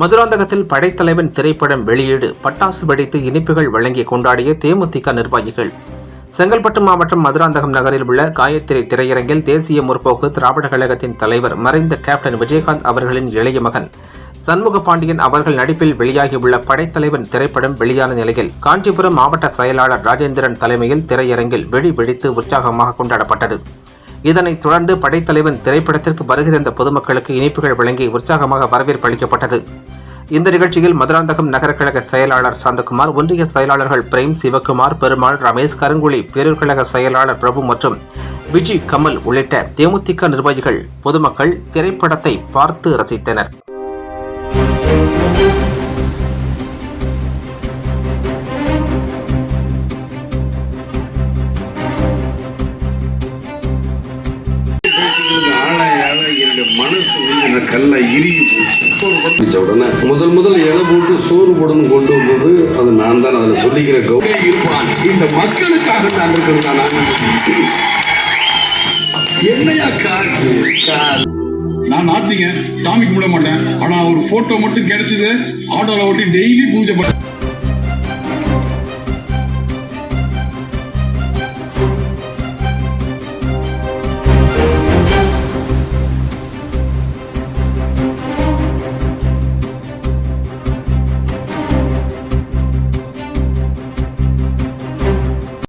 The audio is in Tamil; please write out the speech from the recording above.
மதுராந்தகத்தில் படைத்தலைவன் திரைப்படம் வெளியீடு பட்டாசு வெடித்து இனிப்புகள் வழங்கி கொண்டாடிய தேமுதிக நிர்வாகிகள். செங்கல்பட்டு மாவட்டம் மதுராந்தகம் நகரில் உள்ள காயத்திரை திரையரங்கில் தேசிய முற்போக்கு திராவிட கழகத்தின் தலைவர் மறைந்த கேப்டன் விஜயகாந்த் அவர்களின் இளைய மகன். சண்முக பாண்டியன் அவர்கள் நடிப்பில் வெளியாகியுள்ள படைத்தலைவன் திரைப்படம் வெளியான நிலையில் காஞ்சிபுரம் மாவட்ட செயலாளர் ராஜேந்திரன் தலைமையில் திரையரங்கில் வெடி வெடித்து உற்சாகமாக கொண்டாடப்பட்டது. இதனைத் தொடர்ந்து படைத்தலைவன் திரைப்படத்திற்கு வருகை தந்த பொதுமக்களுக்கு இனிப்புகள் வழங்கி உற்சாகமாக வரவேற்பு அளிக்கப்பட்டது. இந்த நிகழ்ச்சியில் மதுராந்தகம் நகரக்கழக செயலாளர் சாந்தகுமார் ஒன்றிய செயலாளர்கள் பிரேம் சிவகுமார் பெருமாள் ரமேஷ் கருங்குழி பேரூர்கழக செயலாளர் பிரபு மற்றும் விஜி கமல் உள்ளிட்ட தேமுதிக நிர்வாகிகள் பொதுமக்கள் திரைப்படத்தை பார்த்து ரசித்தனர். மனசு வந்து இறுகி போச்சு பிடிச்ச உடனே முதல் முதல் இலை போட்டு சோறு போடணும் கொண்டு வந்தது. அது நான் தான் அதில் சொல்லிக்கிற கௌரவம் இருப்பான். இந்த மக்களுக்காக தான் இருக்கிறதா நான் என்னையா காசு? காசு. நான் நாத்திங்க சாமி கும்பிட மாட்டேன். ஆனா ஒரு போட்டோ மட்டும் கிடைச்சது ஆட்டோல ஓட்டி டெய்லி பூஜை பண்ண